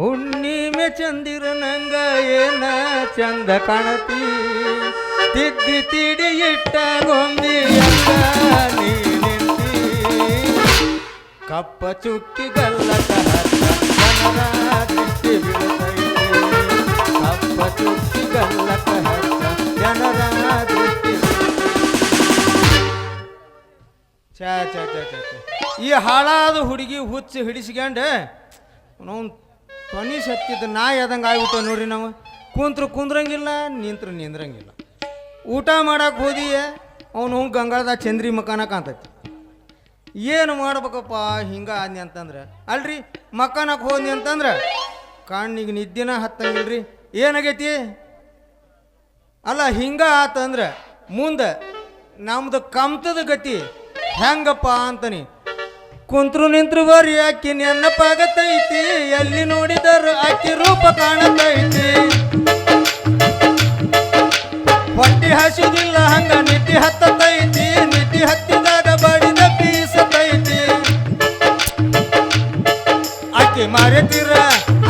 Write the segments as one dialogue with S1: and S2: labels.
S1: ಹುಣ್ಣಿಮೆ ಚಂದಿರ ನಂಗ ಏನ ಚಂದ ಕಾಣತಿ? ತಿದ್ದಿ ತಿಡಿ ಇಟ್ಟ ಗೊಂಬಿ ನೀ ಕಪ್ಪ ಚುಕ್ಕಿ ಗಲ್ಲಟ ಕಪ್ಪ ಚುಕ್ಕಿ ಗಲ್ಲಟ ಜನರ ದೃಷ್ಟಿ ಚಾ ಚಾ ಚಾ. ಈ ಹಾಳಾದ ಹುಡುಗಿ ಹುಚ್ಚು ಹಿಡಿಸ್ಕೊಂಡು ತೊನಿ ಸತ್ತಿದ್ದು ನಾ ಆದಂಗೆ ಆಗ್ಬಿಟ್ಟು ನೋಡ್ರಿ ನಾವು. ಕುಂತ್ರು ಕುಂದ್ರಂಗಿಲ್ಲ, ನಿಂತ್ರು ನಿಂದ್ರಂಗಿಲ್ಲ. ಊಟ ಮಾಡಕ್ಕೆ ಹೋದಿ ಅವನು ಗಂಗಾಳದ ಚಂದ್ರಿ ಮಕಾನ ಕಾಣ್ತೈತಿ. ಏನು ಮಾಡ್ಬೇಕಪ್ಪ, ಹಿಂಗೆ ಆದ್ನಿ ಅಂತಂದ್ರೆ. ಅಲ್ರಿ ಮಕಾನಕ್ಕೆ ಹೋದ್ನಿ ಅಂತಂದ್ರೆ, ಕಣ್ಣಿಗೆ ನಿದ್ದಿನ ಹತ್ತಂಗಿಲ್ರಿ ಏನಾಗೈತಿ? ಅಲ್ಲ, ಹಿಂಗೆ ಆತಂದ್ರೆ ಮುಂದೆ ನಮ್ದು ಕಮ್ತದ ಗತಿ ಹೆಂಗಪ್ಪ ಅಂತಾನೆ. ಕುಂತ್ರು ನಿಂತ್ರು ಬರಿ ಅಕ್ಕಿ ನೆನಪಾಗತೈತಿ. ಎಲ್ಲಿ ನೋಡಿದರು ಅಕ್ಕಿ ರೂಪ ಕಾಣತೈತಿ. ಹೊಟ್ಟಿ ಹಸಿದಿಲ್ಲ, ಹಂಗ ನಿಟ್ಟಿ ಹತ್ತತೈತಿ. ನಿತಿ ಹತ್ತಿದಾಗ ಬಡಿದ ಬೀಸತೈತಿ. ಅಕ್ಕಿ ಮಾರತೀರ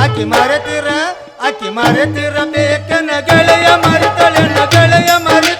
S1: ಅಕ್ಕಿ ಮಾರತೀರ ಅಕ್ಕಿ ಮಾರತೀರ ಬೇಕನ ಗೆಳೆಯ ಮರಿತಳೆ ಗೆಳೆಯ ಮರಿತಳೆ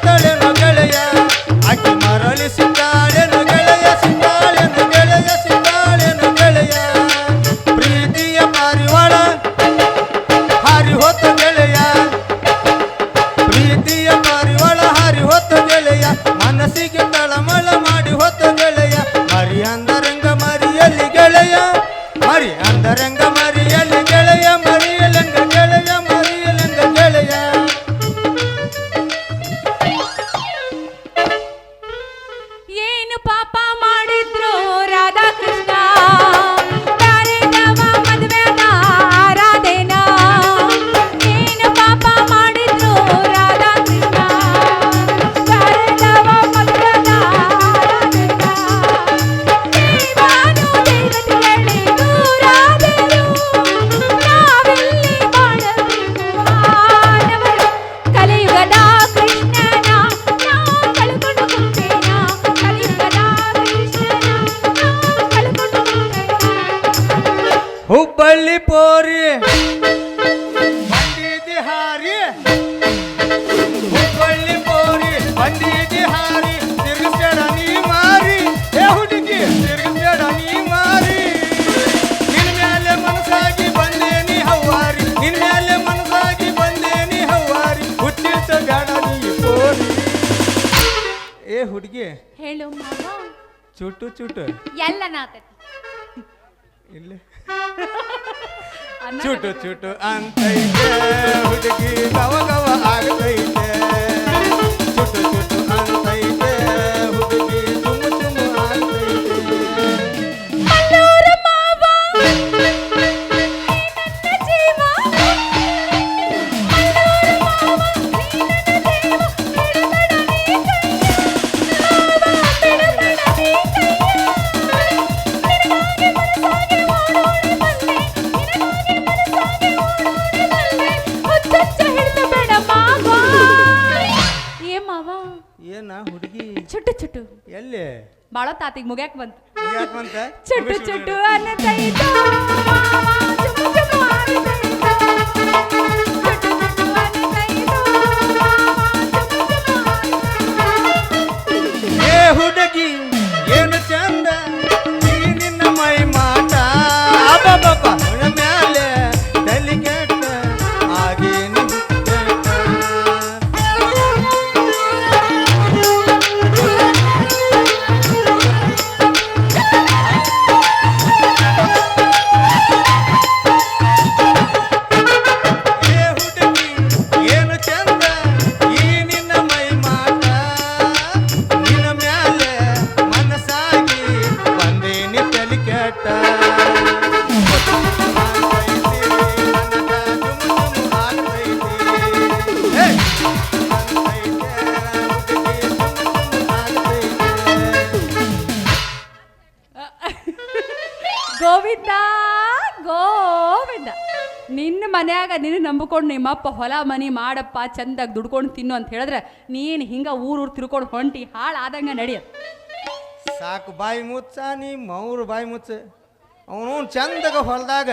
S1: ಚುಟ್ಟು ಚುಟ್ಟು.
S2: ಎಲ್ಲ ನಾತತಿ
S1: ಇಲ್ಲ. ಚುಟು ಚುಟ್ಟು ಅಂತೈತೆ ಹುಡುಗಿ ಗವ ಗವ ಆಗ್ತೈತೆ.
S2: ಬಾಳ ತಾತಿಗೆ ಮುಗ್ಯಾಕ್ ಬಂತು. ಚುಟ್ಟು ಚುಟ್ಟು ಅನ್ನತೈತ ಗೋವಿಂದ. ನಿನ್ನ ಮನ್ಯಾಗ ನಿನ್ನ ನಂಬಿಕೊಂಡು ನಿಮ್ಮಪ್ಪ ಹೊಲ ಮನಿ ಮಾಡಪ್ಪ, ಚಂದಾಗಿ ದುಡ್ಕೊಂಡು ತಿನ್ನು ಅಂತ ಹೇಳಿದ್ರೆ ನೀನು ಹಿಂಗ ಊರೂರು ತಿರ್ಕೊಂಡು ಹೊಂಟಿ ಹಾಳಾದಂಗ ನಡೆಯ
S1: ಸಾಕು ಬಾಯಿ ಮುಚ್ಚ, ನೀ ಮೌರು ಬಾಯಿ ಮುಚ್ಚ. ಅವನು ಚಂದಾಗ ಹೊಲದಾಗ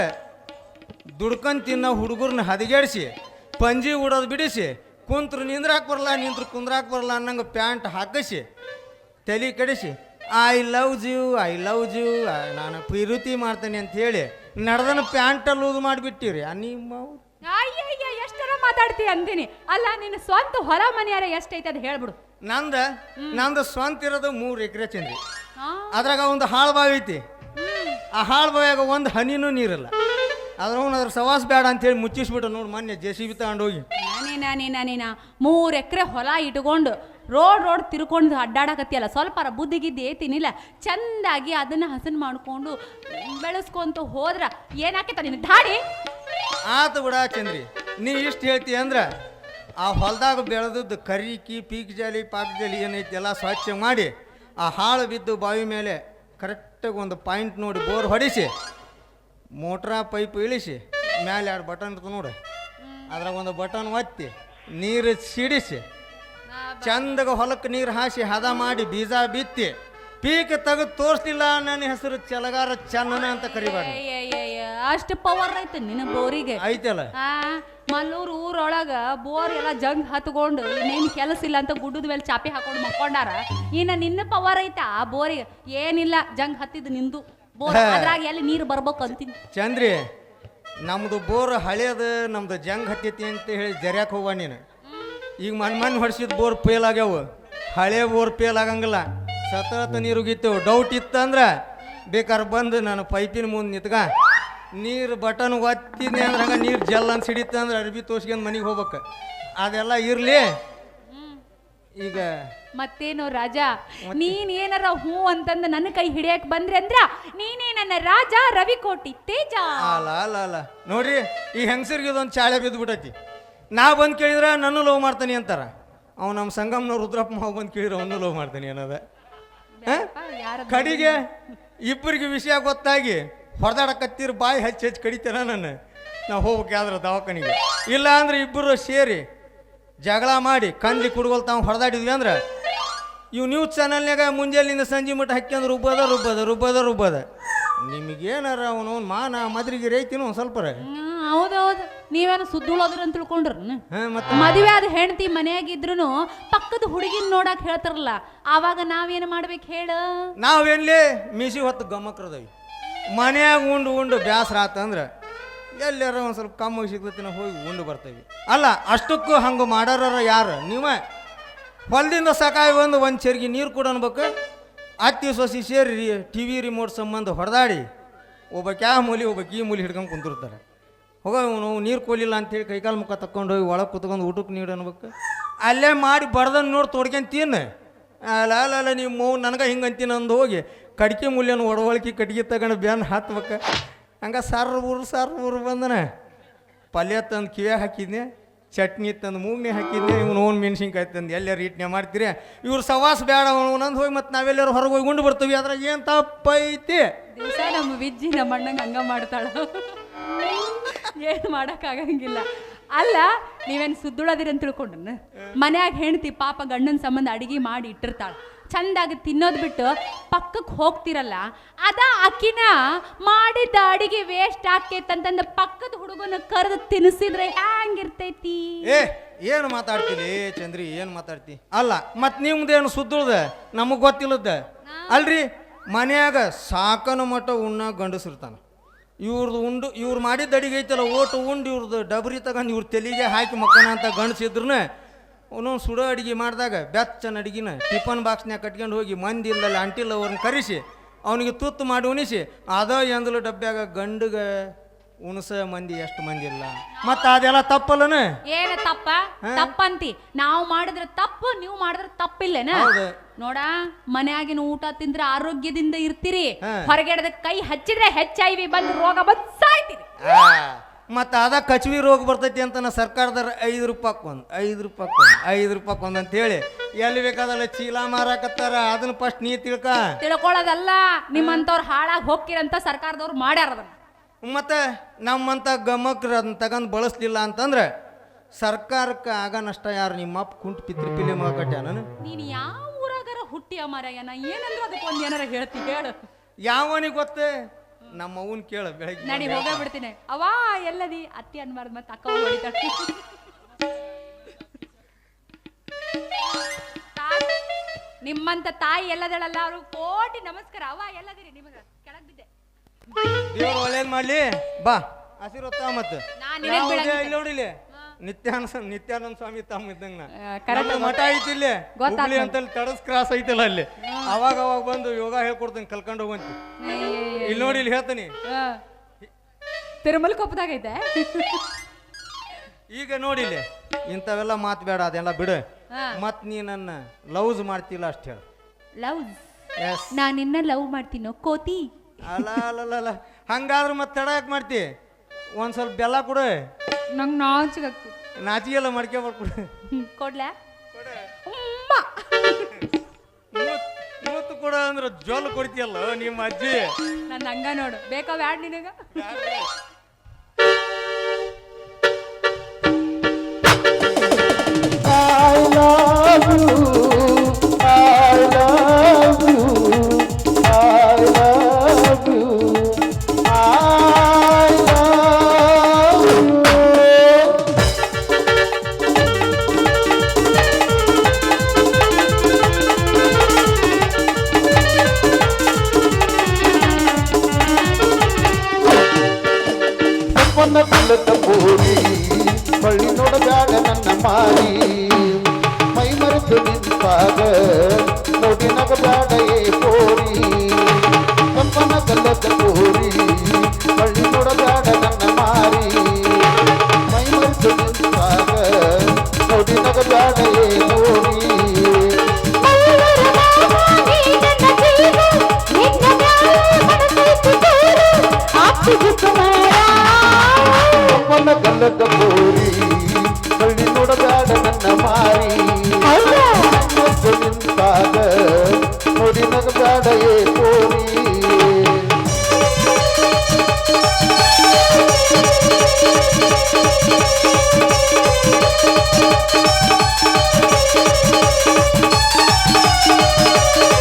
S1: ದುಡ್ಕೊಂಡು ತಿನ್ನೋ ಹುಡುಗರನ್ನ ಹದಗೆಡಿಸಿ, ಪಂಜಿ ಉಡೋದು ಬಿಡಿಸಿ, ಕುಂತ್ರು ನಿಂದ್ರಾಕ್ ಬರಲ್ಲ, ನಿಂತ್ರು ಕುಂದ್ರಾಕ್ ಬರಲ್ಲ ಅನ್ನಂಗೆ ಪ್ಯಾಂಟ್ ಹಾಕಿಸಿ, ತಲೆ ಕಡಿಸಿ I love Jeev I love Jeev ನಾನು ಪ್ರೀತಿ ಮಾಡ್ತೇನೆ ಅಂತ ಹೇಳಿ ನಡೆದನ ಪ್ಯಾಂಟ್ ಲೂಸ್ ಮಾಡಿಬಿಟ್ಟಿರಿ. ನಿಮ್ಮ
S2: ಅಯ್ಯಯ್ಯ ಎಷ್ಟರ ಮಾತಾಡ್ತಿ ಅಂತೀನಿ ಅಲ್ಲ ನಿನ್ನ ಸ್ವಂತ ಹೊಲ ಮನೆಯಾರ ಎಷ್ಟೈತೆ ಅದು ಹೇಳ್ಬಿಡು.
S1: ನಂದ ನಂದು ಸ್ವಂತ ಇರೋದು ಮೂರು ಎಕರೆ ಚಂದ್ರಿ. ಅದ್ರಾಗ ಒಂದು ಹಾಳು ಬಾವಿ ಐತಿ. ಆ ಹಾಳು ಬಾವಿಯಾಗ ಒಂದು ಹನಿನೂ ನೀರಿಲ್ಲ. ಅದ್ರ ಅದ್ರ ಸವಾಸ ಬೇಡ ಅಂತೇಳಿ ಮುಚ್ಚಿಸ್ಬಿಟ್ಟು ನೋಡಿ ಮೊನ್ನೆ ಜೆ ಸಿ ಬಿ ತಗೊಂಡೋಗಿ
S2: ನಾನೇನಾ ನೀನಾ ನೀನ. ಮೂರು ಎಕರೆ ಹೊಲ ಇಟ್ಕೊಂಡು ರೋಡ್ ರೋಡ್ ತಿರ್ಕೊಂಡು ಅಡ್ಡಾಡಕತ್ತಿಯಲ್ಲ, ಸ್ವಲ್ಪ ಬುದ್ಧಿಗಿದ್ದು ಏತಿನಿಲ್ಲ ಚೆಂದಾಗಿ ಅದನ್ನ ಹಸನ್ ಮಾಡ್ಕೊಂಡು ಬೆಳೆಸ್ಕೊಂತ ಹೋದ್ರ ಏನಾಕೈತ ನಿನ್ನ ದಾಡಿ?
S1: ಆತು ಬಿಡ ಚಂದ್ರಿ, ನೀ ಇಷ್ಟು ಹೇಳ್ತಿ ಅಂದ್ರ, ಆ ಹೊಲದಾಗ ಬೆಳೆದದ್ದು ಕರಿಕಿ ಪೀಕ್ ಜಾಲಿ, ಪಾಕ್ ಜಾಲಿ ಏನೈತಿ ಎಲ್ಲ ಸ್ವಚ್ಛ ಮಾಡಿ, ಆ ಹಾಳು ಬಿದ್ದು ಬಾವಿ ಮೇಲೆ ಕರೆಕ್ಟಾಗಿ ಒಂದು ಪಾಯಿಂಟ್ ನೋಡಿ ಬೋರ್ ಹೊಡಿಸಿ, ಮೋಟ್ರ ಪೈಪ್ ಇಳಿಸಿ, ಮ್ಯಾಲೆ ಎರಡು ಬಟನ್ ಇರ್ತದೆ ನೋಡು, ಅದ್ರಾಗ ಒಂದು ಬಟನ್ ಒತ್ತಿ, ನೀರು ಸಿಡಿಸಿ ಚಂದಗ ಹೊಲಕ್ಕೆ ನೀರು ಹಾಸಿ ಹದ ಮಾಡಿ ಬೀಜ ಬಿತ್ತಿ ಪೀಕ್ ತೆಗೆದು ತೋರಿಸ್ಲಿಲ್ಲ ನನ್ನ ಹೆಸರು ಚಲಗಾರ ಚನ್ನನ ಅಂತ ಕರಿಬಾರ್ದು.
S2: ಅಷ್ಟು ಪವರ್ ಐತೆ ನಿನ್ನ ಬೋರಿಗೆ.
S1: ಐತಲ್ಲ?
S2: ಮಲ್ಲೂರು ಊರೊಳಗ ಬೋರ್ ಎಲ್ಲ ಜಂಗ್ ಹತ್ಕೊಂಡು ಇನ್ನೇನು ಕೆಲಸ ಇಲ್ಲ ಅಂತ ಗುಡ್ಡದ ಮೇಲೆ ಚಾಪಿ ಹಾಕೊಂಡು ಮಕ್ಕೊಂಡಾರ. ಇನ್ನ ನಿನ್ನ ಪವರ್ ಐತೆ ಆ ಬೋರಿಗೆ. ಏನಿಲ್ಲ ಜಂಗ್ ಹತ್ತಿದ್ ನಿಂದು. ಬೋರ್ ಅದ್ರಾಗ ಎಲ್ಲಿ ನೀರು ಬರ್ಬೇಕು ಅಂತೀನಿ.
S1: ಚಂದ್ರಿ ನಮ್ದು ಬೋರ್ ಹಳೇದು ನಮ್ದು ಜಂಗ್ ಹತ್ತೈತಿ ಅಂತ ಹೇಳಿ ಜರ್ಯಾಕ್ ಹೋಗ ನೀನು. ಈಗ ಮನ್ ಮನ್ ಹೊಡ್ಸಿದ ಬೋರ್ ಫೇಲ್ ಆಗ್ಯಾವ. ಹಳೆ ಬೋರ್ ಫೇಲ್ ಆಗಂಗಿಲ್ಲ. ಸತತ ನೀರು ಉಗಿತೇವು. ಡೌಟ್ ಇತ್ತಂದ್ರೆ ಬೇಕಾದ್ರೆ ಬಂದು ನಾನು ಪೈಪಿನ ಮುಂದೆ ನಿಂತ್ಕ. ನೀರು ಬಟನ್ ಒತ್ತಿದ್ನಿ ಅಂದ್ರೆ ಹಂಗೆ ನೀರು ಜಲ್ ಅಂತ ಸಿಡಿತ ಅಂದ್ರೆ ಅರ್ಬಿ ತೋರ್ಸ್ಕೊಂಡು ಮನೆಗೆ ಹೋಗ್ಬೇಕು. ಅದೆಲ್ಲ ಇರಲಿ. ಈಗ
S2: ಮತ್ತೇನು ರಾಜ? ನೀನ್ ಏನಾರ ಹೂ ಅಂತಂದ ನನ್ನ ಕೈ ಹಿಡಿಯಕ್ ಬಂದ್ರೆ ಅಂದ್ರ ನೀನೇ ನನ್ನ ರಾಜ ರವಿಕೋಟಿ ತೇಜ.
S1: ಅಲ್ಲ ಅಲ್ಲ ಅಲ್ಲ. ನೋಡ್ರಿ ಈ ಹೆಂಗಸರಿಗೆ ಇದೊಂದು ಚಾಳೆ ಬಿದ್ದು ಬಿಟ್ಟೈತಿ ನಾ ಬಂದು ಕೇಳಿದ್ರೆ ನನ್ನ ಲವ್ ಮಾಡ್ತಾನೆ ಅಂತಾರ. ಅವ್ ನಮ್ಮ ಸಂಗಮ್ನವ್ರು ರುದ್ರಪ್ಪ ಮಾವು ಬಂದು ಕೇಳಿದ್ರೆ ಅವನು ಲವ್ ಮಾಡ್ತಾನೆ ಅನ್ನೋದ. ಕಡಿಗೆ ಇಬ್ಬರಿಗೆ ವಿಷಯ ಗೊತ್ತಾಗಿ ಹೊಡೆದಾಡಕತ್ತೀರ ಬಾಯಿ ಹಚ್ಚಿ ಹೆಚ್ಚು ಕಡಿತೇನ ನಾನು ನಾವು ಹೋಗ್ಬೇಕು ಯಾವ್ದ್ರ ದವಾಖಾನಿಗೆ. ಇಲ್ಲ ಅಂದ್ರೆ ಇಬ್ಬರು ಸೇರಿ ಜಗಳ ಮಾಡಿ ಕಂದಿ ಕುಡ್ಗೋಲ್ ತಾವು ಹೊಡೆದಾಡಿದ್ವಿ ಅಂದ್ರೆ ಇವು ನ್ಯೂಸ್ ಚಾನಲ್ನಾಗ ಮುಂಜಾನೆಯಿಂದ ಸಂಜೆ ಮಟ್ಟ ಹಾಕ್ಯಂದ್ರೆ ರುಬ್ಬದ ರುಬ್ಬದ ರುಬ್ಬದ ರುಬ್ಬದ. ನಿಮಗೇನಾರ ಅವನು ಮಾನ ಮದ್ರಿಗೆ ರೈತಿನೋ ಒಂದು ಸ್ವಲ್ಪ
S2: ಹೌದೌದು ನೀವೇನು ಸುದ್ದುಳೋದ್ರ ಅಂತ ತಿಳ್ಕೊಂಡ್ರ?
S1: ಹಾಂ ಮತ್ತೆ?
S2: ಮದುವೆ ಆದ ಹೆಂಡತಿ ಮನೆಯಾಗಿದ್ರು ಪಕ್ಕದ ಹುಡುಗಿನ ನೋಡಕ್ ಹೇಳ್ತಾರಲ್ಲ ಆವಾಗ ನಾವೇನ್ ಮಾಡ್ಬೇಕು ಹೇಳ?
S1: ನಾವೇನ್ಲೇ? ಮೀಸಿ ಹೊತ್ತು ಗಮಕ್ರದವಿ ಮನ್ಯಾಗ ಉಂಡು ಉಂಡು ಬ್ಯಾಸರ ಆತಂದ್ರೆ ಎಲ್ಲಾರ ಒಂದು ಸ್ವಲ್ಪ ಕಮ್ಮಿ ಸಿಗ್ತೈತಿ ನಾವು ಹೋಗಿ ಉಂಡು ಬರ್ತೇವೆ. ಅಲ್ಲ ಅಷ್ಟಕ್ಕೂ ಹಂಗೆ ಮಾಡೋರ ಯಾರು? ನೀವೇ? ಹೊಲದಿಂದ ಸಕಾಯಿ ಬಂದು ಒಂದು ಚರ್ಗಿ ನೀರು ಕೂಡ ಅನ್ಬೇಕು? ಅತ್ತಿ ಸೊಸಿ ಸೇರಿ ಟಿ ವಿ ರಿಮೋಟ್ ಸಂಬಂಧ ಹೊಡೆದಾಡಿ ಒಬ್ಬ ಕ್ಯಾ ಮೂಲಿ ಒಬ್ಬ ಈ ಮೂಲಿ ಹಿಡ್ಕೊಂಡು ಕುಂತಿರ್ತಾರೆ. ಹೋಗೋ ನಾವು ನೀರು ಕೊಲಿಲ್ಲ ಅಂತೇಳಿ ಕೈಕಾಲು ಮುಖ ತಕ್ಕೊಂಡು ಹೋಗಿ ಒಳಗೆ ಕುತ್ಕೊಂಡು ಊಟಕ್ಕೆ ನೀಡು ಅನ್ಬೇಕು. ಅಲ್ಲೇ ಮಾಡಿ ಬಡ್ದನ್ನು ನೋಡಿ ತೊಡ್ಕೊಂತೀನಿ ತಿನ್ನು ಅಲ್ಲ ಅಲ್ಲ ಅಲ್ಲ, ನೀವು ಮೌ, ನನಗೆ ಹಿಂಗೆ ಅಂತೀನಿ ಅಂದು ಹೋಗಿ ಕಡಿಕೆ ಮೂಲ್ಯನ ಒಡವಳಿಕೆ ಕಟ್ಗೆ ತಗೊಂಡು ಬ್ಯಾನ್ ಹಾತ್ಬೇಕು. ಹಂಗೆ ಸಾರ್ ಊರು ಸಾರ್ ಊರು ಬಂದನ. ಪಲ್ಯ ತಂದು ಕಿವಿ ಹಾಕಿದ್ನೆ, ಚಟ್ನಿ ತಂದು ಮೂಗ್ನೆ ಹಾಕಿದ್ನೆ, ಇವ್ನು ಓನ್ ಮೆಣಸಿನ್ಕಾಯಿ ತಂದು. ಎಲ್ಲ ಇಟ್ನೆ ಮಾಡ್ತೀರಿ? ಇವ್ರು ಸವಾಸ ಬೇಡ ಅವನಂದು ಹೋಗಿ ಮತ್ತೆ ನಾವೆಲ್ಲರೂ ಹೊರಗೆ ಹೋಗಿ ಉಂಡು ಬರ್ತೀವಿ. ಅದ್ರಾಗ ಏನು ತಪ್ಪೈತಿ?
S2: ನಮ್ಮ ವಿಜ್ಜಿ ನಮ್ಮ ಅಣ್ಣಂಗೆ ಹಂಗೆ ಮಾಡ್ತಾಳ. ಏನು ಮಾಡೋಕ್ಕಾಗಂಗಿಲ್ಲ. ಅಲ್ಲ ನೀವೇನು ಸುದ್ದುಳದಿರ ಅಂತ ತಿಳ್ಕೊಂಡ್ರನ್ನ ಮನ್ಯಾಗ ಹೆಣ್ತಿ ಪಾಪ ಗಂಡನ ಸಂಬಂಧ ಅಡಿಗೆ ಮಾಡಿ ಇಟ್ಟಿರ್ತಾಳೆ. ಚಂದಾಗಿ ತಿನ್ನೋದು ಬಿಟ್ಟು ಪಕ್ಕಕ್ಕೆ ಹೋಗ್ತಿರಲ್ಲ ಅದ ಅಕ್ಕಿನ ಮಾಡಿದ್ದ ಅಡಿಗೆ ವೇಸ್ಟ್ ಆಕೇತಂತಂದ ಪಕ್ಕದ ಹುಡುಗನ ಕರೆದು ತಿನ್ನಿಸಿದ್ರೆ ಹ್ಯಾಂಗಿರ್ತೈತಿ?
S1: ಏ ಏನು ಮಾತಾಡ್ತೀನಿ? ಚಂದ್ರಿ ಏನು ಮಾತಾಡ್ತಿ? ಅಲ್ಲ ಮತ್ತು ನಿಮ್ದೇನು ಸುದ್ದುಳ್ದ? ನಮಗೆ ಗೊತ್ತಿಲ್ಲದ? ಅಲ್ರಿ ಮನ್ಯಾಗ ಸಾಕನ ಮಟ್ಟ ಉಣ್ಣ ಗಂಡಸಿರ್ತಾನ ಇವ್ರದ್ದು ಉಂಡು, ಇವ್ರು ಮಾಡಿದ ಅಡಿಗೆ ಐತಲ್ಲ, ಓಟು ಉಂಡು ಇವ್ರದ್ದು ಡಬರಿ ತಗೊಂಡು ಇವ್ರ ತಲೆಗೆ ಹಾಕಿ ಮಕ್ಕನ ಅಂತ ಗಂಡಸಿದ್ರು ಒಂದೊಂದು ಸುಡೋ ಅಡಿಗೆ ಮಾಡಿದಾಗ ಬೆಚ್ಚನ ಅಡಿಗೆನ, ಟಿಫನ್ ಬಾಕ್ಸ್ನ್ಯಾಗ ಕಟ್ಕೊಂಡು ಹೋಗಿ ಮಂದಿ ಇಲ್ಲ ಅಂಟಿಲ್ಲ ಅವ್ರನ್ನ ಕರೆಸಿ, ಅವನಿಗೆ ತುತ್ತು ಮಾಡಿ ಉಣಿಸಿ, ಅದ ಎಂದಲು ಡಬ್ಬ್ಯಾಗ ಗಂಡಗ ಉಣಸ ಮಂದಿ ಎಷ್ಟು ಮಂದಿ ಇಲ್ಲ. ಮತ್ತ ಅದೆಲ್ಲ ತಪ್ಪಲ್ಲನ?
S2: ಏನ ತಪ್ಪ? ತಪ್ಪಂತಿ. ನಾವು ಮಾಡಿದ್ರೆ ತಪ್ಪು ನೀವು ಮಾಡಿದ್ರೆ ತಪ್ಪಿಲ್ಲೇನ. ನೋಡ ಮನ್ಯಾಗಿನ ಊಟ ತಿಂದ್ರೆ ಆರೋಗ್ಯದಿಂದ ಇರ್ತೀರಿ. ಹೊರಗೆಡದ ಕೈ ಹಚ್ಚಿದ್ರೆ ಹೆಚ್ ಐ ವಿ ಬಂದು ರೋಗ ಬಂದು ಮತ್ತ
S1: ಮತ್ತು ಅದ ಕಚವಿ ರೋಗ ಬರ್ತೈತಿ ಅಂತ ನಾ ಸರ್ಕಾರದವ್ರ ಐದು ರೂಪಾಯಿ ಒಂದು ಐದು ರೂಪಾಯಿ ಒಂದು ಐದು ರೂಪಾಯಿ ಅಂತ ಹೇಳಿ ಎಲ್ಲಿ ಬೇಕಾದಲ್ಲ ಚೀಲ ಮಾರಾಕತ್ತಾರ? ಅದನ್ನ ಫಸ್ಟ್ ನೀ ತಿಳ್ಕ.
S2: ತಿಳ್ಕೊಳ್ಳೋದಲ್ಲ ನಿಮ್ಮಂತವ್ರು ಹಾಳಾಗಿ ಹೋಗ್ತೀರಂತ ಸರ್ಕಾರದವ್ರು ಮಾಡ್ಯಾರ ಅದನ್ನ.
S1: ಮತ್ತು ನಮ್ಮಂಥ ಗಮಕ್ರ ಅದನ್ನ ತಗೊಂಡು ಬಳಸ್ಲಿಲ್ಲ ಅಂತಂದ್ರೆ ಸರ್ಕಾರಕ್ಕೆ ಆಗ ನಷ್ಟ ಯಾರು ನಿಮ್ಮಪ್ಪ ಕುಂಟು ಪಿತ್ರಿ ಪಿಲಿ ಮಗಟ್ಯ ನಾನು
S2: ನೀನ್ ಯಾವ ಊರಾಗಾರ ಹುಟ್ಟಿ ಅಮರಯ್ಯ ನಾ ಏನಂದ್ರೆ ಅದಕ್ಕೆ ಒಂದು ಏನಾರ ಹೇಳ್ತಿ ಹೇಳು.
S1: ಯಾವನಿಗೆ ಗೊತ್ತೇ? ನಮ್ಮ ಅವನ್ ಕೇಳ ಬೆಳಗ್ಗೆ.
S2: ನಡಿ
S1: ಬಂದ್
S2: ಹೋಗೇ ಬಿಡ್ತೀನಿ. ಅವಾ ಎಲ್ಲದಿ? ಅತ್ತಿ ಅನ್ಬಾರ್ದು ಮತ್ತೆ ಅಕ್ಕ ಹೊಡಿತಾಳೆ. ತಾಯಿ- ನಿಮ್ಮಂತ ತಾಯಿ ಎಲ್ಲದಳಲ್ಲ ಅವ್ರು ಕೋಟಿ ನಮಸ್ಕಾರ. ಅವಾ ಎಲ್ಲದಿರಿ ನಿಮಗೆ ಕೆಳಗ್ ಬಿದ್ದೆ.
S1: ದೇವ್ರು ಒಳ್ಳೇದ್ ಮಾಡ್ಲಿ. ಬಾ. ಹಸಿರು ತಾ ಮತ್ತೆ
S2: ನಾನ್ ನಿನಗ್ ಬೀಳಂಗಿಲ್ಲ.
S1: ಇಲ್ಲಿ ನೋಡಿಲಿ ನಿತ್ಯಾನಂದ ನಿತ್ಯಾನಂದ ಸ್ವಾಮಿ ತಮ್ಮ ಇದ್ದಂಗ
S2: ನಾ.
S1: ಕರೆಕ್ಟ್ ಮಠ ಐತಿ ಇಲ್ಲಿ
S2: ಗೊತ್ತಾತ್
S1: ಹುಬ್ಳಿ ಅಂತಲ್ಲಿ ತಡಸ್ ಕ್ರಾಸ್ ಐತಲ್ಲ ಅಲ್ಲಿ. ಅವಾಗ ಅವಾಗ ಬಂದು ಯೋಗ ಹೇಳ್ಕೊಡ್ತೀನಿ ಕಲ್ಕೊಂಡು ಹೋಗಂತಿ ಇಲ್ಲಿ ನೋಡಿ ಇಲ್ಲಿ ಹೇಳ್ತೀನಿ
S2: ತಿರುಮಲ ಕೊಪ್ಪದಾಗೈತೆ
S1: ಈಗ ನೋಡಿಲಿ ಇಂಥವೆಲ್ಲ ಮಾತು ಬೇಡ ಅದೆಲ್ಲ ಬಿಡು
S2: ಹಾ.
S1: ಮತ್ ನೀ ನನ್ನ ಲವ್ಸ್ ಮಾಡ್ತಿಲ್ಲ ಅಷ್ಟು ಹೇಳು
S2: ಲವ್
S1: ಎಸ್
S2: ನಾನು ನಿನ್ನ ಲವ್ ಮಾಡ್ತೀನೋ ಕೋತಿ
S1: ಅಲ್ಲ ಅಲ್ಲ ಅಲ್ಲ, ಅಲ್ಲ. ಹಂಗಾದ್ರೆ ಮತ್ತೆ ತಡ ಯಾಕೆ ಮಾಡ್ತಿ? ಒಂದು ಸ್ವಲ್ಪ ಬೆಲ್ಲ ಕೊಡು.
S2: ನಂಗೆ ನಾಚಿಗೆ
S1: ನಾಚಿಗೆಲ್ಲ ಮಡ್ಕೆ ಬರ್ಕೊಡು
S2: ಕೊಡ್ಲಾ?
S1: ಇವತ್ತು ಕೊಡ ಅಂದ್ರೆ ಜೋಲು ಕೊಡ್ತೀಯಲ್ಲ ನಿಮ್ಮ ಅಜ್ಜಿ?
S2: ನನ್ನ ಹಂಗ ನೋಡು. ಬೇಕಾ ಬ್ಯಾಡ್ ನಿನಗ?
S3: ತಪ್ಪನ್ನ ಕುಲದ ಪೂರಿ ಬಳ್ಳಿ ನೋಡಬೇಡ ನನ್ನ ಮಾರಿ. ಮೈ ಮರೆತು ನಿಂತಾಗ ನೋಡಿ ನಗಬೇಡ ಏ ಪೋರಿ ಕಪ್ಪನ ಕಲ್ಲದ ಪೂರಿ ಬಳ್ಳಿ ನೋಡಬೇಡ ನನ್ನ ಮಾರಿ. ಮೈ ಮರೆತು ನಿಂತಾಗ ನೋಡಿ ನಗಬೇಡ ಏ ಪೋರಿ ತಪ್ಪನ್ನ ಕಲ್ಲದ ಪೂರಿ ಬಳ್ಳಿ ನೋಡಬೇಡ ನನ್ನ ಮಾರಿ ಮರೆತು ನಿಂತಾಗ ನೋಡಿ ನಗಬೇಡ ಏ ಪೋರಿ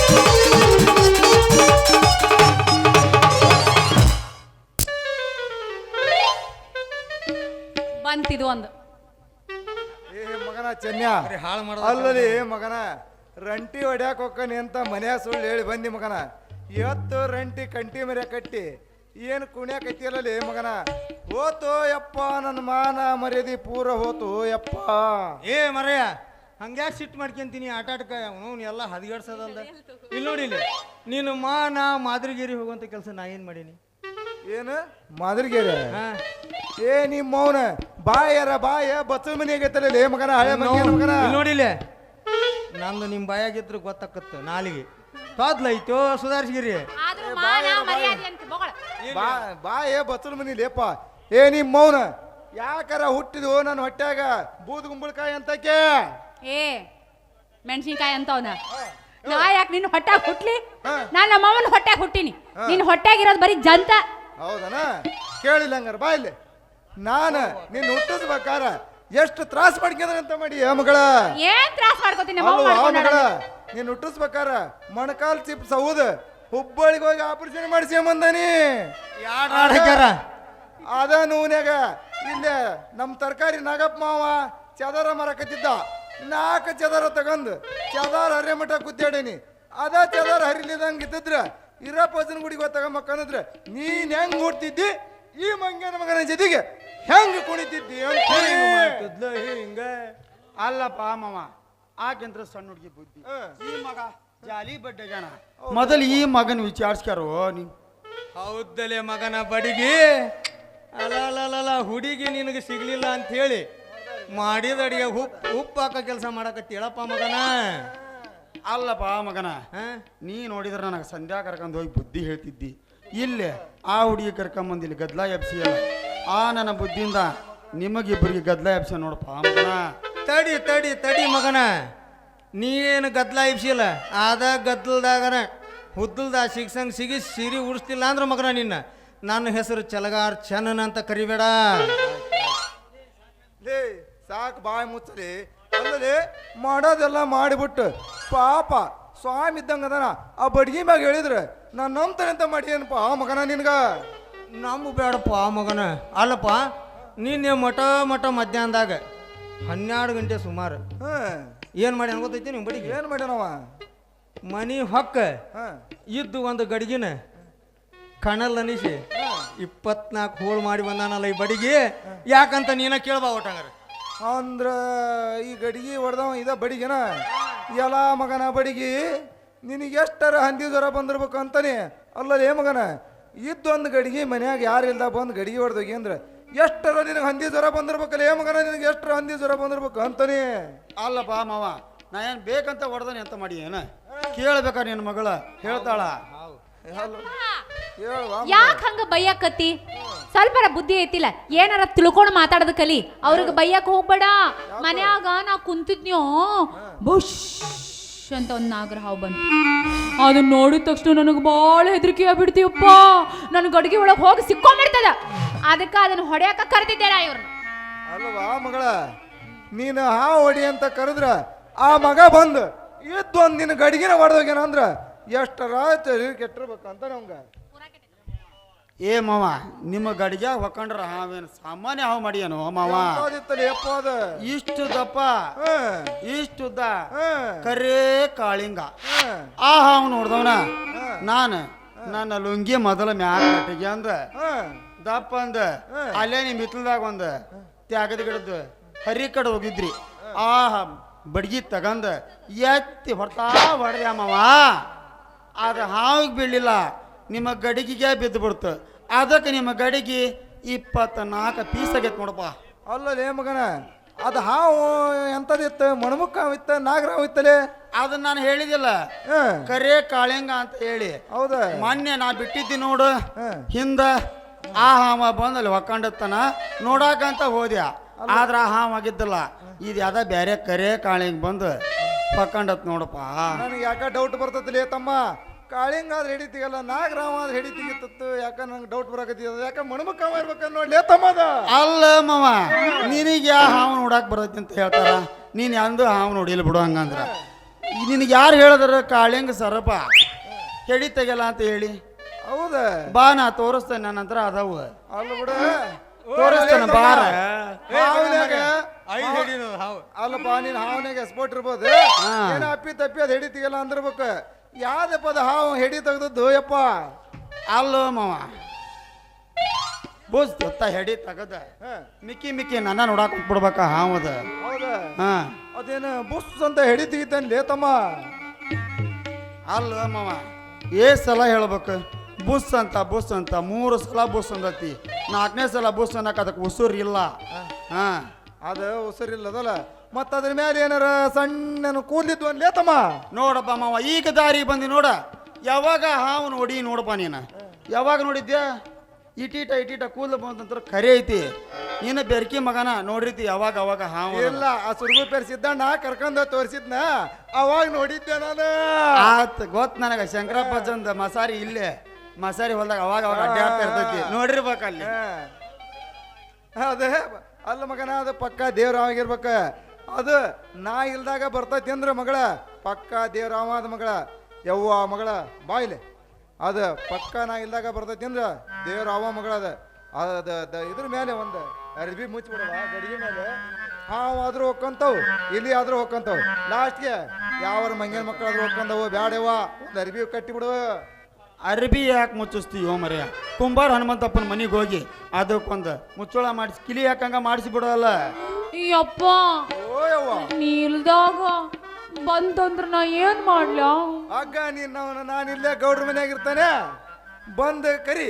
S2: ಬಂತಿದು
S4: ಚೆನ್ಯ
S1: ಹಾಳು
S4: ಅಲ್ಲಲ್ಲಿ ಮಗನ ರಂಟಿ ಹೊಡ್ಯಾಕ ಹೋಗ್ಕನಿ ಅಂತ ಮನ್ಯಾಗ ಸುಳ್ಳು ಹೇಳಿ ಬಂದಿ ಮಗನ. ಇವತ್ತು ರಂಟಿ ಕಂಟಿ ಮರ್ಯ ಕಟ್ಟಿ. ಏನು ಕುಣ್ಯಾಕೈತಿಯಲ್ಲಲ್ಲಿ ಮಗನ? ಹೋತು ಯಪ್ಪ ನನ್ನ ಮಾನ ಮರ್ಯಾದಿ ಪೂರ ಹೋತು ಯಪ್ಪ.
S1: ಏ ಮರಯ್ಯ ಹಂಗ್ಯಾಕ್ ಸಿಟ್ಟು ಮಾಡ್ಕೊಂತೀನಿ ಆಟ ಆಟಕ ಅವನು ಎಲ್ಲ ಹದಿಗಡ್ಸೋದಲ್ದ ಇಲ್ಲಿ ನೋಡಿ ಇಲ್ಲಿ. ನೀನು ಮಾನ ಮಾದರಿಗಿರಿ ಹೋಗುವಂತ ಕೆಲಸ ನಾ ಏನ್ ಮಾಡೀನಿ?
S4: ಏನು? ಮಾದ್ರಿಗೇರಿ? ಏ ನಿಮ್ಮ ಮೌನ. ಬಾಯರ ಬಾಯ ಬಚ್ಚಲ ಮನೆ ಆಗೈತಲ್ಲ ಮಗನ ಹಳೆ ಮನೆ ಮಗನ.
S1: ನೋಡಿಲೆ. ನೋಡಿ ಇಲ್ಲಿ ನಂದು ನಿಮ್ ಬಾಯಾಗಿದ್ರು ಗೊತ್ತಾಕತ್ತ ನಾಲಿಗೆ. ತೊದ್ಲೈತೋ ಸುಧಾರಿಸ್ಗಿರಿ.
S2: ಆದ್ರೂ ಮಾನ ಮರ್ಯಾದೆ ಅಂತ ಬೊಗಳ.
S4: ಬಾ ಬಾಯೇ ಬಚ್ಚಲ ಮನಿ ಲೇಪ ಏ ನಿಮ್ ಮೌನ. ಯಾಕಾರ ಹುಟ್ಟಿದ್ವು ನನ್ನ ಹೊಟ್ಯಾಗ? ಬೂದ್ ಗುಂಬಳಕಾಯಿ ಅಂತಕ್ಕೆ?
S2: ಏ ಮೆಣಸಿನಕಾಯಿ ಅಂತವನ. ನಾ ಯಾಕೆ ನಿನ್ನ ಹೊಟ್ಯಾಗ ಹುಟ್ಲಿ. ನಾನು ನಮ್ಮ ಅಮ್ಮನ ಹೊಟ್ಯಾಗ ಹುಟ್ಟಿನಿ. ನಿನ್ನ ಹೊಟ್ಯಾಗಿರೋದು ಬರೀ ಜಂತ.
S4: ಹೌದನ? ಕೇಳಿಲ್ಲ ಹಂಗಾರ ಬಾ ಇಲ್ಲಿ. ನಾನು ನಿನ್ನ ಹುಟ್ಟಿಸ್ಬೇಕಾರ ಎಷ್ಟು ತ್ರಾಸ ಮಾಡ್ಕೊಂಡ್ರೆ ಅಂತ ಮಾಡಿ ಆ ಮಗಳ?
S2: ಏನ್ ತ್ರಾಸ ಮಾಡ್ಕೋತೀನಿ
S4: ಅಲ್ವಾ ಆ ಮಗಳ?
S2: ಮಾಡ್ಕೊಂಡಾಳ.
S4: ನೀನ್ ಹುಟ್ಟಿಸ್ಬೇಕಾರ ಮೊಣಕಾಲ್ ಚಿಪ್ಸ್ ಹೌದ ಹುಬ್ಬಳ್ಳಿಗೆ ಹೋಗಿ ಆಪರೇಷನ್ ಮಾಡಿಸ್ಕೊಂಬಂದಾನಿ.
S1: ಬಂದನಿ ಹಾಕ್ಯಾರ
S4: ಅದ ನೂನ್ಯಾಗ ಇಲ್ಲೇ ನಮ್ಮ ತರಕಾರಿ ನಾಗಪ್ಪ ಮಾವ ಚದರ ಮರಕತ್ತಿದ್ದ ನಾಲ್ಕು ಚದರ ತಗೊಂಡು ಚದಾರ ಹರಿಮಠ ಕುತ್ತಾಡೇನಿ ಅದ ಚದಾರ ಹರಿಲಿದಂಗ ಇರೋ ಪಜನ್ ಗುಡಿಗೆ ತಗೊಂಬಕ್ಕಂದ್ರ ನೀನ್ ಹೆಂಗ್ ಹುಡ್ತಿದ್ದಿ ಈ ಮಂಗನ ಮಗನ ಜೊತೆಗೆ ಹೆಂಗ್ ಕುಣಿತಿದ್ದಿ ಅಂತ.
S1: ಮಾಡ್ತಿದ್ಲ ಹಿಂಗ.
S5: ಅಲ್ಲಪ್ಪ ಮಾವ ಆಕೆಂದ್ರ ಸಣ್ಣ ಹುಡುಗಿ ಬುದ್ಧಿ. ಈ ಮಗ ಜಾಲಿ ಬಡ್ಡೆ ಜನ. ಮೊದಲು ಈ ಮಗನ ವಿಚಾರಿಸ್ಕ್ಯಾರೋ ನೀ
S1: ಹೌದಲೆ ಮಗನ ಬಡಿಗಿ. ಅಲ್ಲ ಹುಡುಗಿ ನಿನಗೆ ಸಿಗ್ಲಿಲ್ಲ ಅಂತ ಹೇಳಿ ಮಾಡಿದ ಅಡಿಗೆ ಉಪ್ಪು ಉಪ್ಪು ಹಾಕೋ ಕೆಲಸ ಮಾಡಕತ್ತೀಳಪ್ಪ ಮಗನ?
S5: ಅಲ್ಲಪ್ಪ ಮಗನ
S1: ಹಾ?
S5: ನೀ ನೋಡಿದ್ರೆ ನನಗೆ ಸಂಧ್ಯಾ ಕರ್ಕೊಂಡು ಹೋಗಿ ಬುದ್ಧಿ ಹೇಳ್ತಿದ್ದಿ. ಇಲ್ಲೇ ಆ ಹುಡುಗಿ ಕರ್ಕೊಂಬಂದಿಲ್ಲ ಗದ್ಲ ಎಬ್ಸಿ ಅಲ್ಲ. ಆ ನನ್ನ ಬುದ್ಧಿಯಿಂದ ನಿಮಗಿಬ್ಬರಿಗೆ ಗದ್ಲ ಎಬ್ಸ ನೋಡಪ್ಪ ಮಗನ.
S1: ತಡಿ ತಡಿ ತಡಿ ಮಗನ. ನೀನು ಗದ್ಲ ಎಬ್ಸಿಲ್ಲ? ಆದ ಗದ್ದಲ್ದಾಗನ ಹುದ್ದಲ್ದ ಸಿಗ್ಸಂಗ್ ಸಿಗಿ ಸಿರಿ ಉಡಿಸ್ತಿಲ್ಲ ಅಂದ್ರೆ ಮಗನ ನಿನ್ನ. ನನ್ನ ಹೆಸರು ಚಲಗಾರ್ ಚನ್ನನ್ ಅಂತ ಕರಿಬೇಡ.
S4: ಲೇ ಸಾಕು ಬಾಯಿ ಮುಚ್ಚಲಿ. ಅಲ್ಲದೆ ಮಾಡೋದೆಲ್ಲ ಮಾಡಿಬಿಟ್ಟು ಪಾಪ ಸ್ವಾಮಿ ಇದ್ದಂಗದನ ಅದಾನ ಆ ಬಡ್ಗಿ ಮ್ಯಾಗ ಹೇಳಿದ್ರೆ ನಾನು ನಂಬ್ತಾನೆ ಅಂತ ಮಾಡಿ ಏನಪ್ಪ ಆ ಮಗನ ನಿನ್ಗ?
S1: ನಮ್ಮ ಬೇಡಪ್ಪ ಆ ಮಗನ. ಅಲ್ಲಪ್ಪ ನೀನೆ ಮಠ ಮಠ ಮಧ್ಯಾಹ್ನದಾಗ ಹನ್ನೆರಡು ಗಂಟೆ ಸುಮಾರು.
S4: ಹಾಂ.
S1: ಏನು ಮಾಡಿ ಗೊತ್ತೈತಿ ನಿಮ್ಮ ಬಡಿಗೆ?
S4: ಏನು ಮಾಡ್ಯಾನವ?
S1: ಮನಿ ಹೊಕ್ಕ
S4: ಹ.
S1: ಇದ್ದು ಒಂದು ಗಡಿಗಿನ ಕಣಲ್ ಅನಿಸಿ ಇಪ್ಪತ್ನಾಲ್ಕು ಹೋಳು ಮಾಡಿ ಬಂದಾನಲ್ಲ ಈ ಬಡಿಗೆ. ಯಾಕಂತ ನೀನ ಕೇಳ್ಬಾ ಒಟ್ಟಂಗಾರ.
S4: ಅಂದ್ರ ಈ ಗಡಿಗೆ ಹೊಡೆದವ ಇದ ಬಡಿಗೆನ? ಎಲ್ಲ ಮಗನ ಬಡಿಗೆ ನಿನಗೆ ಎಷ್ಟರ ಹಂದಿ ಜ್ವರ ಬಂದಿರ್ಬೇಕು ಅಂತಾನೆ ಅಲ್ಲಲೇ ಮಗನ ಇದ್ದೊಂದು ಗಡಿಗೆ ಮನ್ಯಾಗ ಯಾರು ಇಲ್ದ ಬಂದು ಗಡಿಗೆ ಹೊಡೆದೋಗಿ ಅಂದ್ರೆ ಎಷ್ಟರ ನಿನಗೆ ಹಂದಿ ಜ್ವರ ಬಂದಿರ್ಬೇಕಲ್ಲ ಏ ಮಗನ ನಿನಗೆ ಎಷ್ಟರ ಹಂದಿ ಜ್ವರ ಬಂದಿರ್ಬೇಕು ಅಂತಾನೆ.
S5: ಅಲ್ಲಪ್ಪ ಮಾವ ನಾ ಏನು ಬೇಕಂತ ಹೊಡೆದಾನೆ ಅಂತ ಮಾಡಿ ಏನ? ಕೇಳ್ಬೇಕ ನಿನ್ನ ಮಗಳ? ಹೇಳ್ತಾಳ.
S4: ಯಾಕ
S2: ಯಾಕೆ ಹಂಗ ಬೈಯಕತ್ತಿ? ಸ್ವಲ್ಪ ಬುದ್ಧಿ ಐತಿಲ್ಲ ಏನಾರ ತಿಳ್ಕೊಂಡು ಮಾತಾಡದ ಕಲಿ. ಅವ್ರಿಗೆ ಬೈಯಕ್ ಹೋಗ್ಬೇಡ. ಮನ್ಯಾಗ ನಾ ಕುಂತಿದ್ನೋ ಬುಷ್! ಅಂತ ಒಂದು ನಾಗರ ಬಂತು. ಅದನ್ನ ನೋಡಿದ ತಕ್ಷಣ ನನಗೆ ಭಾಳ ಹೆದರಿಕೆ ಆಗ್ಬಿಡ್ತೀವಪ್ಪ ನನ್ನ ಗಡಿಗೆ ಒಳಗೆ ಹೋಗಿ ಸಿಕ್ಕೊಂಡ್ಬಿಡ್ತದ ಅದಕ್ಕೆ ಅದನ್ನ ಹೊಡೆಯಕ ಕರೆದಿದ್ದೇನ ಇವ್ರು
S4: ಅಲ್ವಾ ಮಗಳ? ನೀನು ಹಾ ಹೊಡಿ ಅಂತ ಕರೆದ್ರ ಆ ಮಗ ಬಂದು ಇದ್ದು ಒಂದು ನಿನ್ನ ಗಡಿಗೆನ ಹೊಡೆದೋಗ್ಯಾನ ಅಂದ್ರ ಎಷ್ಟರ ಕೆಟ್ಟಿರ್ಬೇಕಂತ ನಮ್ಗ.
S5: ಏ ಮಾವ ನಿಮ್ಮ ಗಡಿಗೆ ಹೊಕೊಂಡ್ರ ಹಾವೇನು ಸಾಮಾನ್ಯ ಹಾವು ಮಾಡಿಯೇನು ಮಾವ? ಇಷ್ಟು ದಪ್ಪ
S4: ಇಷ್ಟು
S5: ಇಷ್ಟುದ್ದ ಕರೇ ಕಾಳಿಂಗ. ಆ ಹಾವು ನೋಡ್ದವನ? ನಾನು ನನ್ನ ಲುಂಗಿ ಮೊದಲ ಮ್ಯಾಲ ಕಟ್ಟಿಗೆ ಅಂದ. ದಪ್ಪ ಅಂದ. ಅಲ್ಲೇ ನಿಮ್ಮ ಹಿತ್ಲದಾಗ ಒಂದು ತ್ಯಾಗದ ಗಿಡದ್ದು ಹರಿ ಕಡೆ ಹೋಗಿದ್ರಿ. ಆ ಬಡ್ಗಿ ತಗಂದ ಎತ್ತಿ ಹೊರ್ತಾ ಹೊಡೆದ ಮಾವ? ಅದು ಹಾವಿಗೆ ಬೀಳಿಲ್ಲ ನಿಮ್ಮ ಗಡಿಗೆಗೆ ಬಿದ್ದು ಬಿಡ್ತು. ಅದಕ್ಕೆ ನಿಮ್ಮ ಗಡಿಗೆ ಇಪ್ಪತ್ನಾಲ್ಕು ಪೀಸ್ ಆಗೈತೆ ನೋಡಪ್ಪ.
S4: ಅಲ್ಲಲೇ ಮಗನ ಅದು ಹಾವು ಎಂತದಿತ್ತ ಮಣಮುಕ್ಕ ಇತ್ತ ನಾಗರಾವ್ ಇತ್ತಲೇ
S5: ಅದನ್ನ ನಾನು ಹೇಳಿದಿಲ್ಲ. ಕರೆ ಕಾಳಿಂಗ ಅಂತ ಹೇಳಿ.
S4: ಹೌದಾ.
S5: ಮೊನ್ನೆ ನಾ ಬಿಟ್ಟಿದ್ದಿ ನೋಡು. ಹಿಂದ ಆ ಹಾವ ಬಂದು ಅಲ್ಲಿ ಒಕ್ಕಂಡತ್ತನ ನೋಡಾಕಂತ ಹೋದ್ಯ. ಆದ್ರ ಆ ಹಾವ ಆಗಿದ್ದಲ್ಲ. ಇದು ಯಾವ್ದ ಬೇರೆ ಕರೆ ಕಾಳಿಂಗ್ ಬಂದು ಒಕ್ಕಂಡತ್ ನೋಡಪ್ಪ.
S4: ನನಗೆ ಯಾಕ ಡೌಟ್ ಬರ್ತೈತಿಲೇ ತಮ್ಮ? ಕಾಳಿಂಗ ಆದ್ರೆ ಹಿಡಿತೀಗಲ್ಲ ನಾಗರಾಮ ಆದ್ರೆ ಹಿಡಿತೀಗಿತ್ತು ಯಾಕ ನಂಗೆ ಡೌಟ್ ಬರಕತ್ತಿದ ಯಾಕ ಮಣಮುಕ್ಕ ಇರ್ಬೇಕನ್ನ ನೋಡ್ಲೇ ತಮ್ಮದ?
S5: ಅಲ್ಲ ಮಾವ ನಿನಗೆ ಯಾ ಹಾವು ನೋಡಕ್ ಬರತ್ತೆ ಅಂತ ಹೇಳ್ತಾರ? ನೀನ್ ಎಂದು ಹಾವು ನೋಡಿಲ್ಲ ಬಿಡು ಹಂಗಂದ್ರ. ನಿನಗೆ ಯಾರು ಹೇಳಿದ್ರ ಕಾಳಿಂಗ ಸರಪ? ಹೆಡಿ ತೆಗಲ್ಲ ಅಂತ ಹೇಳಿ.
S4: ಹೌದ?
S5: ಬಾ ನಾ ತೋರಿಸ್ತೇನೆ ನನ್ನ ಹತ್ರ ಅದಾವು.
S4: ಅಲ್ಲ ಬಿಡ.
S5: ತೋರಿಸ್ತೇನೆ ಬಾರ.
S4: ಹಾವನ್ಯಾಗ?
S1: ಐದು ಹಿಡಿದು ಹಾವು.
S4: ಅಲ್ಲಪ್ಪ ನೀನ್ ಹಾವನ್ಯಾಗ ಸ್ಪೋಟ್ ಇರ್ಬೋದು. ಏನ ಅಪ್ಪಿ ತಪ್ಪಿ ಅದ್ ಹಿಡಿತೀಗಲ್ಲ ಅಂದಿರ್ಬೇಕ. ಯಾವ್ದಪ್ಪ ಅದು ಹಾವು ಹೆಡಿ ತೆಗೆದದ್ದು? ಯಪ್ಪ.
S5: ಅಲ್ಲೋ ಮಾವ. ಬೋಸ್ ಗೊತ್ತ ಹೆಡಿ ತಗದ. ಮಿಕ್ಕಿ ಮಿಕ್ಕಿ ನನ್ನ ನೋಡಾಕ್ ಬಿಡ್ಬೇಕ ಹಾವದ
S4: ಹೌದಾ?
S5: ಹಾ.
S4: ಅದೇನು ಬುಸ್ ಅಂತ ಹೆಡಿ ತೆಗಿತಾನೆ ತಮ್ಮ?
S5: ಅಲ್ಲ ಮಾವ. ಏ ಸಲ ಹೇಳ್ಬೇಕು. ಬುಸ್ ಅಂತ ಬುಸ್ ಅಂತ ಮೂರು ಸಲ ಬುಸ್ ಅಂದತಿ. ನಾಲ್ಕನೇ ಸಲ ಬುಸ್ ಅನ್ನಕ್ಕೆ ಅದಕ್ಕೆ ಉಸುರ್ ಇಲ್ಲ ಹಾ.
S4: ಅದು ಉಸಿರಿಲ್ಲದಲ್ಲ? ಮತ್ತ ಅದ್ರ ಮೇಲೆ ಏನಾರ ಸಣ್ಣ ಕೂದಲಿದ್ವು ಅನ್ಲೇ ತಮ್ಮ.
S5: ನೋಡಪ್ಪ ಮಾವ ಈಗ ದಾರಿ ಬಂದಿ ನೋಡ. ಯಾವಾಗ ಹಾವು ನೋಡಿ ನೋಡಪ್ಪ ನೀನು. ಯಾವಾಗ ನೋಡಿದ್ಯಾ? ಇಟೀಟ ಇಟೀಟ ಕೂದಲು ಬಂದಂತರ ಕರೆ ಐತಿ. ನೀನು ಬೆರ್ಕಿ ಮಗನ ನೋಡಿರ್ತಿ ಯಾವಾಗ ಅವಾಗ ಹಾವು
S4: ಇಲ್ಲ ಆ ಸುರ್ಗು ಸಿದ್ದಣ್ಣ ಕರ್ಕೊಂಡ ತೋರಿಸಿದ್ನ. ಅವಾಗ ನೋಡಿದ್ದೆ ನಾನು.
S5: ಆತ್ ಗೊತ್ತು ನನಗೆ. ಶಂಕರಪ್ಪ ಚಂದ ಮಸಾರಿ ಇಲ್ಲೇ. ಮಸಾರಿ ಹೊಲ್ದಾಗ ಅವಾಗ ಅವಾಗ ಅಡ್ಡಾಡ್ತಾ ಇರ್ತೈತಿ. ನೋಡಿರ್ಬೇಕು ಅಲ್ಲಿ.
S4: ಅದೇ ಅಲ್ಲ ಮಗನ ಅದು ಪಕ್ಕ ದೇವ್ರ ಆಗಿರ್ಬೇಕ. ಅದು ನಾ ಇಲ್ದಾಗ ಬರ್ತೈತಿ ಅಂದ್ರ ಮಗಳ ಪಕ್ಕ ದೇವರಾಮದ ಮಗಳ ಯವ್ವ ಮಗಳ ಬಾಯ್ಲೆ ಅದು ಪಕ್ಕ ನಾ ಇಲ್ದಾಗ ಬರ್ತೈತಿ ಅಂದ್ರೆ ದೇವರಾಮ ಅವ ಮಗಳ ಅದ. ಅದ ಇದ್ರ ಮೇಲೆ ಒಂದು ಅರ್ಬಿ ಮುಚ್ಚಿಬಿಡವ ಗಡಿಗೆ ಮೇಲೆ. ಹಾವು ಆದ್ರೂ ಹೋಗ್ಕೊಂತವು ಇಲ್ಲಿ ಆದ್ರೂ ಹೋಗ್ಕೊಂತವು ಲಾಸ್ಟ್ಗೆ ಯಾವ್ರ ಮಂಗಿನ ಮಕ್ಕಳಾದ್ರೂ ಹೊಕ್ಕಂದವು ಬ್ಯಾಡವ ಒಂದು ಅರ್ಬಿ ಕಟ್ಟಿ ಬಿಡು
S5: ಅರ್ಬಿ ಯಾಕೆ ಮುಚ್ಚಿಸ್ತೀವೋ ಮರ್ಯ? ಕುಂಬಾರ ಹನುಮಂತಪ್ಪನ ಮನೆಗೆ ಹೋಗಿ ಅದಕ್ಕೊಂದು ಮುಚ್ಚೋಳ ಮಾಡಿಸಿ ಕಿಲಿ ಯಾಕಂಗ ಮಾಡಿಸಿ ಬಿಡೋಲ್ಲ
S2: ಯಪ್ಪ
S4: ಯವ್ವ
S2: ನೀ ಇಲ್ದಾಗ ಬಂತಂದ್ರ ನಾ ಏನ್ ಮಾಡ್ಲ?
S4: ಅಗ್ಗ ನೀನ್ ನಾನು ಇಲ್ಲೇ ಗೌಡ್ರ ಮನ್ಯಾಗ ಇರ್ತಾನೆ ಬಂದು ಕರಿ.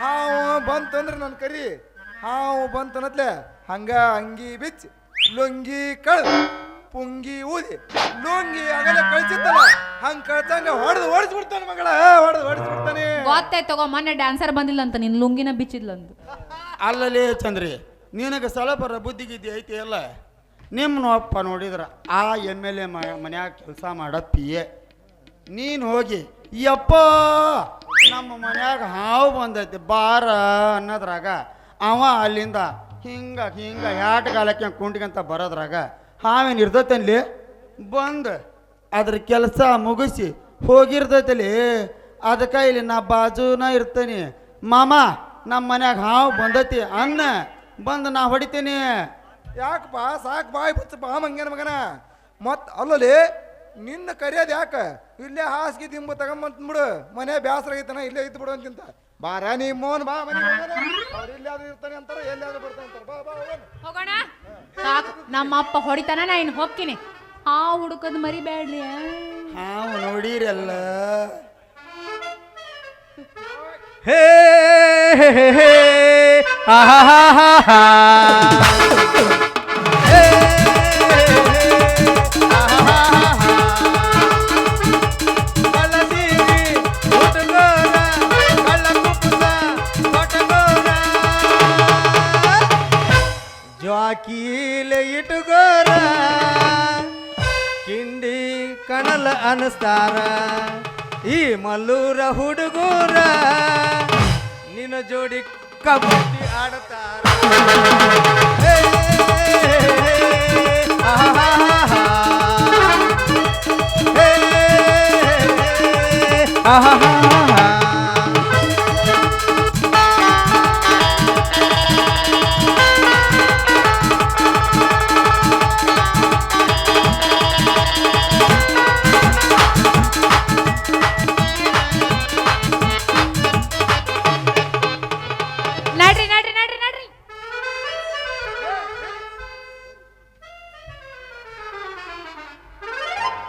S4: ಹಾವು ಬಂತಂದ್ರ ನಾನು ಕರಿ. ಹಾವು ಬಂತನತ್ಲೆ ಹಂಗ ಅಂಗಿ ಬಿಚ್ಚಿ ಲುಂಗಿ ಕಳ್ ಪುಂಗಿ ಊದಿ ಲುಂಗಿ ಅಗಲ ಕಳ್ಸಿತ್ತಲ್ಲ ಹಂಗ ಕಳ್ಸಂಗ ಹೊಡೆದು ಬಿಡ್ತಾನೆ ಮಗಳ. ಹೊಡೆದು ಓಡಿಸ್ಬಿಡ್ತಾನೆ
S2: ಗೊತ್ತಾಯ್ತು ತಗೋ ಮೊನ್ನೆ ಡ್ಯಾನ್ಸರ್ ಬಂದಿಲ್ಲ ಅಂತ ನಿನ್ ಲುಂಗಿನ ಬಿಚ್ಚಿದ್ಲಂತ
S5: ಅಲ್ಲಲೇ ಚಂದ್ರಿ ನಿನಗೆ ಸಲಪರ ಬುದ್ಧಿಗಿದ್ದಿ ಐತಿ ಅಲ್ಲ? ನಿಮ್ಮ ಅಪ್ಪ ನೋಡಿದ್ರ ಆ ಎಂ ಎಲ್ ಎ ಮನ್ಯಾಗ ಕೆಲಸ ಎ ನೀನು ಹೋಗಿ, ಯಪ್ಪ, ನಮ್ಮ ಮನ್ಯಾಗ ಹಾವು ಬಂದೈತಿ, ಬಾರ ಅನ್ನೋದ್ರಾಗ ಅವ ಅಲ್ಲಿಂದ ಹಿಂಗ ಹಿಂಗ ಹ್ಯಾಟ್ ಕಾಲಕ್ಕೆ ಕುಂಡ್ಕಂತ ಬರೋದ್ರಾಗ ಹಾವೇನು ಇರ್ತೈತಲ್ಲಿ? ಬಂದು ಅದ್ರ ಕೆಲಸ ಮುಗಿಸಿ ಹೋಗಿರ್ತೈತಲ್ಲಿ. ಅದಕ್ಕೆ ಇಲ್ಲಿ ನಾ ಬಾಜುನ ಇರ್ತೇನೆ. ಮಾಮ, ನಮ್ಮ ಮನ್ಯಾಗ ಹಾವು ಬಂದೈತಿ, ಅನ್ನ ಬಂದು ನಾ ಹೊಡಿತೀನಿ.
S4: ಯಾಕಪ್ಪ? ಸಾಕು ಬಾಯಿ ಬುಚ್ಚ ಬಾ ಮಂಗೇನ ಮಗನ. ಮತ್ ಅಲ್ಲಲ್ಲಿ ನಿನ್ನ ಕರಿಯೋದು ಯಾಕ? ಇಲ್ಲೇ ಹಾಸಿಗೆ ದಿಂಬು ತಗೊಂಬಂದ್ಬಿಡು ಮನೆ ಬ್ಯಾಸರ ಐತನ ಇಲ್ಲೇ ಇತ್ತು ಬಿಡು ಅಂತಿಂತ. ಬಾರ ನೀ ಮೋನ್ ಬಾ ಮನೆ ಅವ್ರು ಇಲ್ಲಾದ್ರೂ ಇರ್ತಾನೆ ಅಂತಾರೆ ಎಲ್ಲಾದ್ರೂ ಬರ್ತಾನೆ ಅಂತಾರೆ. ಬಾ ಬಾ ಹೋಗೋಣ.
S2: ಸಾಕು ನಮ್ಮ ಅಪ್ಪ ಹೊಡಿತಾನ ನಾ ಇನ್ನು ಹೋಗ್ತೀನಿ. ಆ ಹುಡುಕದ್ ಮರಿಬೇಡ್ರಿ.
S5: ಹಾವು ನೋಡಿರಲ್ಲ.
S1: ಹೇ ಹೇ, ಹೇ, ಜ್ವಾಕೀಲೆ ಇಟುಗೋರ ಕಿಂಡಿ ಕಣಲ ಅನಸ್ತಾರ ಈ ಮಲ್ಲೂರ ಹುಡುಗೂರ ನಿನ್ನ ಜೋಡಿ ಕಬಡ್ಡಿ ಆಡತಾರ ಹೇ, ಆಹಾಹಾಹಾ. ಹೇ, ಆಹಾಹಾಹಾ.